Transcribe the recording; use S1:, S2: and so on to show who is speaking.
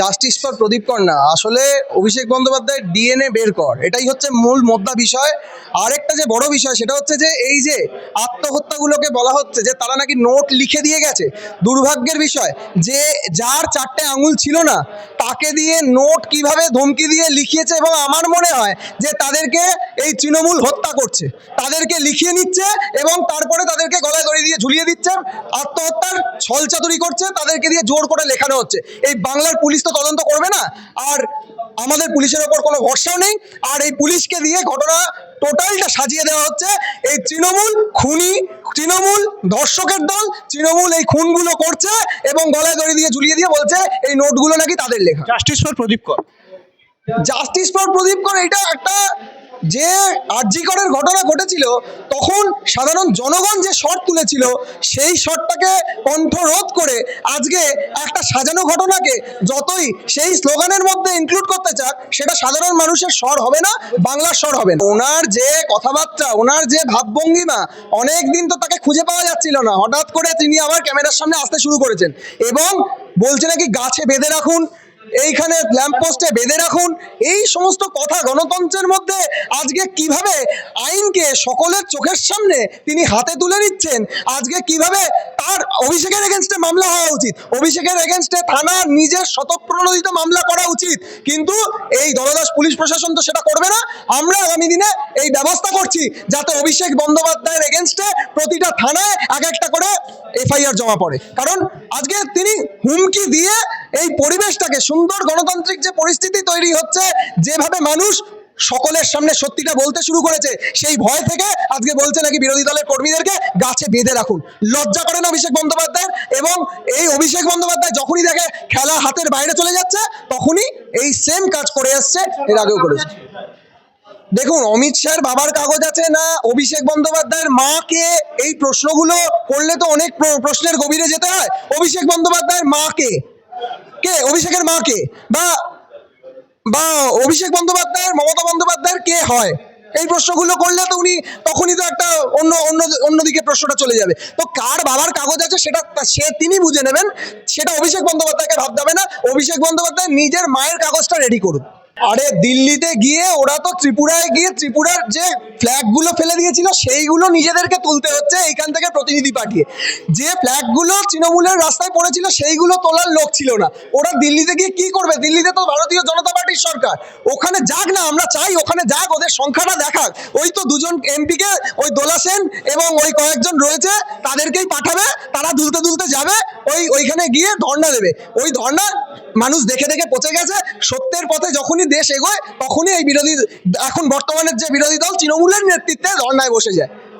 S1: Justice for প্রদীপ কন্যা। আসলে অভিষেক বন্দ্যোপাধ্যায়ের ডিএনএ বের কর। এটাই হচ্ছে মূল মোদ্দা বিষয়। আরেকটা যে বড় বিষয়, সেটা হচ্ছে যে এই যে আত্মহত্যাগুলোকে বলা হচ্ছে যে তারা নাকি নোট লিখে দিয়ে গেছে, দুর্ভাগ্যের বিষয়। যে যার চারটে আঙুল ছিল না, তাকে দিয়ে নোট কীভাবে ধমকি দিয়ে লিখিয়েছে এবং আমার মনে হয় যে তাদেরকে এই তৃণমূল হত্যা করছে। তাদেরকে লিখিয়ে নিচ্ছে এবং তারপরে তাদেরকে গলায় দড়ি দিয়ে ঝুলিয়ে দিচ্ছে আত্মহত্যার ছলচাতুরি করছে তাদেরকে দিয়ে জোর করে লেখানো হচ্ছে। এই বাংলার পুলিশ তো তদন্ত করবে না আর আমাদের পুলিশের ওপর কোনো ভরসাও নেই আর এই পুলিশকে দিয়ে ঘটনা টোটালটা সাজিয়ে দেওয়া হচ্ছে। এই তৃণমূল খুনি তৃণমূল ধর্ষকের দল তৃণমূল এই খুনগুলো করছে এবং গলায় দড়ি দিয়ে ঝুলিয়ে দিয়ে বলছে এই নোটগুলো নাকি তাদের লেখা।
S2: জাস্টিস ফর প্রদীপ কর
S1: জাস্টিস ফর প্রদীপ কর এটা একটা যে আর্যিকরের ঘটনা ঘটেছিল, তখন সাধারণ জনগণ যে শট তুলেছিল, সেই শটটাকে কণ্ঠরোধ করে আজকে একটা সাজানো ঘটনাকে যতই সেই স্লোগানের মধ্যে ইনক্লুড করতে চাক, সেটা সাধারণ মানুষের স্বর হবে না, বাংলার স্বর হবে না। ওনার যে কথাবার্তা, ওনার যে ভাবভঙ্গিমা অনেক দিন তো তাকে খুঁজে পাওয়া যাচ্ছিল না। হঠাৎ করে তিনি আবার ক্যামেরার সামনে আসতে শুরু করেছেন। এবং বলছে নাকি গাছে বেঁধে রাখুন এইখানে ল্যাম্পপোস্টে বেঁধে রাখুন। এই সমস্ত কথা গণতন্ত্রের মধ্যে আজকে কীভাবে আইনকে সকলের চোখের সামনে তিনি হাতে তুলে নিচ্ছেন, আজকে কীভাবে তার অভিষেকের এগেনস্টে মামলা হওয়া উচিত? অভিষেকের এগেনস্টে থানা নিজের শতপ্রণোদিত মামলা করা উচিত। কিন্তু এই দলদাস পুলিশ প্রশাসন তো সেটা করবে না। আমরা আগামী দিনে এই ব্যবস্থা করছি যাতে অভিষেক বন্দ্যোপাধ্যায়ের এগেনস্টে প্রতিটা থানায় এক একটা এফআইআর জমা পড়ে। কারণ আজকে তিনি হুমকি দিয়ে এই পরিবেশটাকে, সুন্দর গণতান্ত্রিক যে পরিস্থিতি তৈরি হচ্ছে, যেভাবে মানুষ সকলের সামনে সত্যিটা বলতে শুরু করেছে, সেই ভয় থেকে আজকে বলছে নাকি বিরোধী দলের কর্মীদেরকে গাছে বেঁধে রাখুন। লজ্জা করেন অভিষেক বন্দ্যোপাধ্যায় এবং এই অভিষেক বন্দ্যোপাধ্যায় যখনই দেখে খেলা হাতের বাইরে চলে যাচ্ছে, তখনই এই সেম কাজ করে আসছে, এর আগেও করেছে। দেখুন, অমিত শাহের বাবার কাগজ আছে না অভিষেক বন্দ্যোপাধ্যায়ের মাকে? এই প্রশ্নগুলো করলে তো অনেক প্র- প্রশ্নের গভীরে যেতে হয়। অভিষেক বন্দ্যোপাধ্যায়ের মাকে? কে? কে অভিষেকের মাকে? বা বা অভিষেক বন্দ্যোপাধ্যায়ের, মমতা বন্দ্যোপাধ্যায়ের কে হয়? এই প্রশ্নগুলো করলে তো উনি তখনই তো একটা অন্য অন্য, অন্যদিকে প্রশ্নটা চলে যাবে। তো কার বাবার কাগজ আছে সেটা সে তিনি বুঝে নেবেন। সেটা অভিষেক বন্দ্যোপাধ্যায়কে ভাবতে হবে না। অভিষেক বন্দ্যোপাধ্যায় নিজের মায়ের কাগজটা রেডি করুন। আরে দিল্লিতে গিয়ে ওরা তো ত্রিপুরায় গিয়ে ত্রিপুরার যে ফ্ল্যাগগুলো ফেলে দিয়েছিল, সেইগুলো নিজেদেরকে তুলতে হচ্ছে এইখান থেকে প্রতিনিধি পাঠিয়ে। যে ফ্ল্যাগগুলো তৃণমূলের রাস্তায় পড়েছিল, সেইগুলো তোলার লোক ছিল না। ওরা দিল্লিতে গিয়ে কি করবে? দিল্লিতে তো ভারতীয় জনতা পার্টির সরকার। ওখানে যাক না, আমরা চাই ওখানে যাক, ওদের সংখ্যাটা দেখাক। ওই তো দুজন এমপিকে, ওই দোলা সেন এবং ওই কয়েকজন রয়েছে, তাদেরকেই পাঠাবে, তারা দুলতে দুলতে যাবে ওই ওইখানে গিয়ে ধর্ণা দেবে। ওই ধর্ণা মানুষ দেখে দেখে পচে গেছে, সত্যের পথে যখনই দেশ এগোয়, তখনই এই বিরোধী, এখন বর্তমানের যে বিরোধী দল, তৃণমূলের নেতৃত্বে ধর্ণায় বসে যায়।